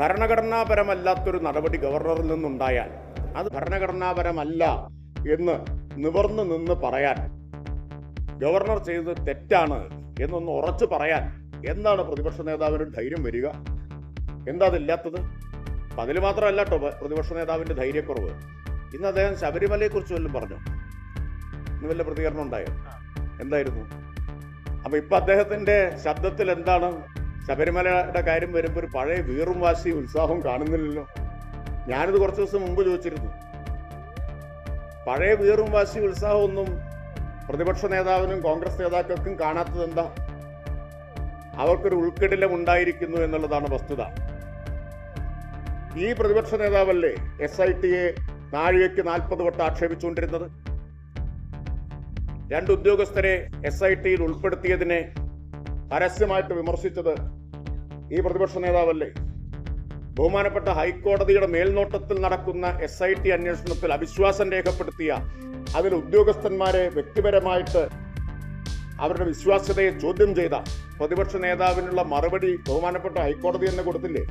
ഭരണഘടനാപരമല്ലാത്തൊരു നടപടി ഗവർണറിൽ നിന്നുണ്ടായാൽ അത് ഭരണഘടനാപരമല്ല എന്ന് നിവർന്നു നിന്ന് പറയാൻ ഗവർണർ ചെയ്തത് തെറ്റാണ് എന്നൊന്ന് ഉറച്ചു പറയാൻ എന്താണ് പ്രതിപക്ഷ നേതാവിന് ധൈര്യം വരിക? എന്താ അതില്ലാത്തത്? അപ്പൊ അതിൽ മാത്രമല്ല കേട്ടോ പ്രതിപക്ഷ നേതാവിന്റെ ധൈര്യക്കുറവ്. ഇന്ന് അദ്ദേഹം ശബരിമലയെക്കുറിച്ച് വല്ലതും പറഞ്ഞു? ഇന്ന് വല്ല പ്രതികരണം ഉണ്ടായോ? എന്തായിരുന്നു? അപ്പൊ ഇപ്പൊ അദ്ദേഹത്തിന്റെ ശബ്ദത്തിൽ എന്താണ് ശബരിമലയുടെ കാര്യം വരുമ്പോൾ ഒരു പഴയ വീറും വാശി ഉത്സാഹവും കാണുന്നില്ലല്ലോ. ഞാനിത് കുറച്ച് ദിവസം മുമ്പ് ചോദിച്ചിരുന്നു. പഴയ വീറും വാശി ഉത്സാഹമൊന്നും പ്രതിപക്ഷ നേതാവിനും കോൺഗ്രസ് നേതാക്കൾക്കും കാണാത്തത് എന്താ? അവർക്കൊരു ഉൾക്കിടിലം ഉണ്ടായിരിക്കുന്നു എന്നുള്ളതാണ് വസ്തുത. ഈ പ്രതിപക്ഷ നേതാവല്ലേ എസ് ഐ ടിയെ നാഴികയ്ക്ക് നാൽപ്പത് വട്ടം ആക്ഷേപിച്ചുകൊണ്ടിരുന്നത്? രണ്ട് ഉദ്യോഗസ്ഥരെ എസ് ഐ ടിയിൽ ഉൾപ്പെടുത്തിയതിനെ പരസ്യമായിട്ട് വിമർശിച്ചത് ഈ പ്രതിപക്ഷ നേതാവല്ലേ? ബഹുമാനപ്പെട്ട ഹൈക്കോടതിയുടെ മേൽനോട്ടത്തിൽ നടക്കുന്ന എസ് ഐ ടി അന്വേഷണത്തിൽ അവിശ്വാസം രേഖപ്പെടുത്തിയ അതിൽ ഉദ്യോഗസ്ഥന്മാരെ വ്യക്തിപരമായിട്ട് അവരുടെ വിശ്വാസ്യതയെ ചോദ്യം ചെയ്ത പ്രതിപക്ഷ നേതാവിനുള്ള മറുപടി ബഹുമാനപ്പെട്ട ഹൈക്കോടതി തന്നെ കൊടുത്തില്ലേ?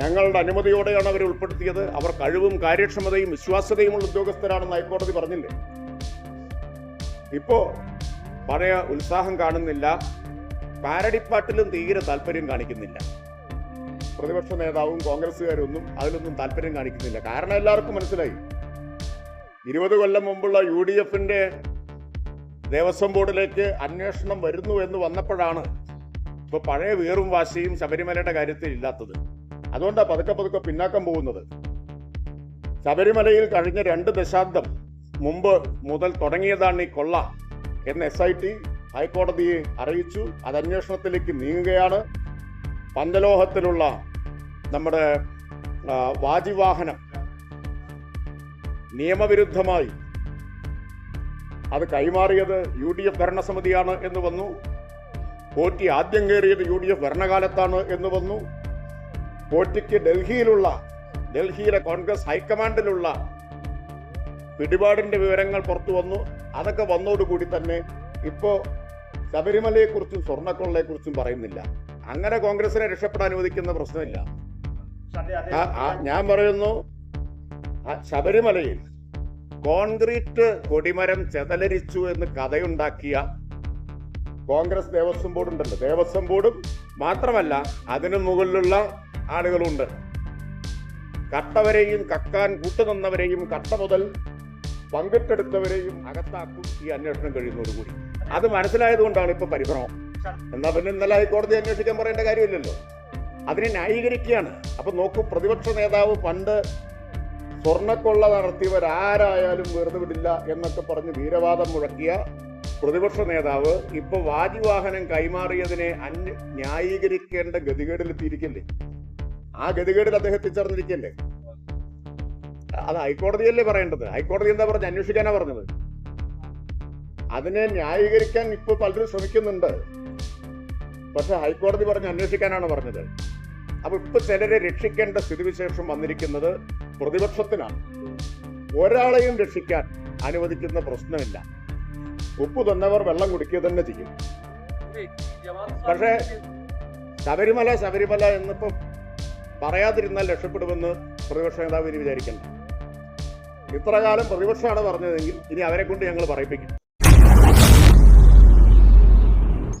ഞങ്ങളുടെ അനുമതിയോടെയാണ് അവരെ ഉൾപ്പെടുത്തിയത്. അവർ കഴിവും കാര്യക്ഷമതയും വിശ്വാസ്യതയുമുള്ള ഉദ്യോഗസ്ഥരാണെന്ന് ഹൈക്കോടതി പറഞ്ഞില്ലേ? ഇപ്പോ പഴയ ഉത്സാഹം കാണുന്നില്ല. പാരടിപ്പാട്ടിലും തീരെ താല്പര്യം കാണിക്കുന്നില്ല. പ്രതിപക്ഷ നേതാവും കോൺഗ്രസ്സുകാരൊന്നും അതിലൊന്നും താല്പര്യം കാണിക്കുന്നില്ല. കാരണം എല്ലാവർക്കും മനസ്സിലായി. ഇരുപത് കൊല്ലം മുമ്പുള്ള യു ഡി എഫിന്റെ ദേവസ്വം ബോർഡിലേക്ക് അന്വേഷണം വരുന്നു എന്ന് വന്നപ്പോഴാണ് ഇപ്പൊ പഴയ വീറും വാശിയും ശബരിമലയുടെ കാര്യത്തിൽ ഇല്ലാത്തത്. അതുകൊണ്ടാണ് പതുക്കെ പതുക്കെ പിന്നാക്കം പോകുന്നത്. ശബരിമലയിൽ കഴിഞ്ഞ രണ്ട് ദശാബ്ദം മുമ്പ് മുതൽ തുടങ്ങിയതാണ് ഈ കൊള്ള. എന്ന് എസ് ഐ ടി ഹൈക്കോടതിയെ അറിയിച്ചു. അത് അന്വേഷണത്തിലേക്ക് നീങ്ങുകയാണ്. പഞ്ചലോഹത്തിലുള്ള നമ്മുടെ വാജിവാഹനം നിയമവിരുദ്ധമായി അത് കൈമാറിയത് യു ഡി എഫ് ഭരണസമിതിയാണ് എന്ന് വന്നു. പോറ്റി ആദ്യം കയറിയത് യു ഡി എഫ് ഭരണകാലത്താണ് എന്ന് വന്നു. പോറ്റിക്ക് ഡൽഹിയിലുള്ള ഡൽഹിയിലെ കോൺഗ്രസ് ഹൈക്കമാൻഡിലുള്ള പിടിപാടിന്റെ വിവരങ്ങൾ പുറത്തു വന്നു. അതൊക്കെ വന്നോടുകൂടി തന്നെ ഇപ്പോൾ ശബരിമലയെക്കുറിച്ചും സ്വർണക്കൊള്ളയെക്കുറിച്ചും പറയുന്നില്ല. അങ്ങനെ കോൺഗ്രസിനെ രക്ഷപ്പെടാൻ അനുവദിക്കുന്ന പ്രശ്നമില്ല. ഞാൻ പറയുന്നു ശബരിമലയിൽ കോൺക്രീറ്റ് കൊടിമരം ചെതലരിച്ചു എന്ന് കഥയുണ്ടാക്കിയ കോൺഗ്രസ് ദേവസ്വം ബോർഡ് ഉണ്ടല്ലോ. ദേവസ്വം ബോർഡും മാത്രമല്ല അതിനു മുകളിലുള്ള ആളുകളുണ്ട്. കട്ടവരെയും കക്കാൻ കൂട്ടുനിന്നവരെയും കട്ട മുതൽ പങ്കിട്ടെടുത്തവരെയും അകത്താക്കും ഈ അന്വേഷണം കഴിയുന്നതോടുകൂടി. അത് മനസ്സിലായതുകൊണ്ടാണ് ഇപ്പൊ പരിഭ്രമം. എന്നാ പിന്നെ ഇന്നലെ ഹൈക്കോടതി അന്വേഷിക്കാൻ പറയേണ്ട കാര്യമില്ലല്ലോ. അതിനെ ന്യായീകരിക്കുകയാണ്. അപ്പൊ നോക്കൂ പ്രതിപക്ഷ നേതാവ് പണ്ട് സ്വർണക്കൊള്ള നടത്തിയവരാരായാലും വെറുതെ വിടില്ല എന്നൊക്കെ പറഞ്ഞ് വീരവാദം മുഴക്കിയ പ്രതിപക്ഷ നേതാവ് ഇപ്പൊ വാജിവാഹനം കൈമാറിയതിനെ അന്യ ന്യായീകരിക്കേണ്ട ഗതികേടിലെത്തിയിരിക്കല്ലേ? ആ ഗതികേടിൽ അദ്ദേഹം എത്തിച്ചേർന്നിരിക്കല്ലേ അത് ഹൈക്കോടതിയല്ലേ പറയേണ്ടത്? ഹൈക്കോടതി എന്താ പറഞ്ഞത്? അന്വേഷിക്കാനാ പറഞ്ഞത്. അതിനെ ന്യായീകരിക്കാൻ ഇപ്പോൾ പലരും ശ്രമിക്കുന്നുണ്ട്. പക്ഷെ ഹൈക്കോടതി പറഞ്ഞ് അന്വേഷിക്കാനാണ് പറഞ്ഞത്. അപ്പൊ ഇപ്പൊ ചിലരെ രക്ഷിക്കേണ്ട സ്ഥിതിവിശേഷം വന്നിരിക്കുന്നത് പ്രതിപക്ഷത്തിനാണ്. ഒരാളെയും രക്ഷിക്കാൻ അനുവദിക്കുന്ന പ്രശ്നമില്ല. ഉപ്പ് തന്നവർ വെള്ളം കുടിക്കുക തന്നെ ചെയ്യും. പക്ഷേ ശബരിമല ശബരിമല എന്നിപ്പോ പറയാതിരുന്നാൽ രക്ഷപ്പെടുമെന്ന് പ്രതിപക്ഷ നേതാവ് ഇനി വിചാരിക്കണ്ട. ഇത്ര കാലം പ്രതിപക്ഷമാണ് പറഞ്ഞതെങ്കിൽ ഇനി അവരെ കൊണ്ട് ഞങ്ങൾ പറയിപ്പിക്കും.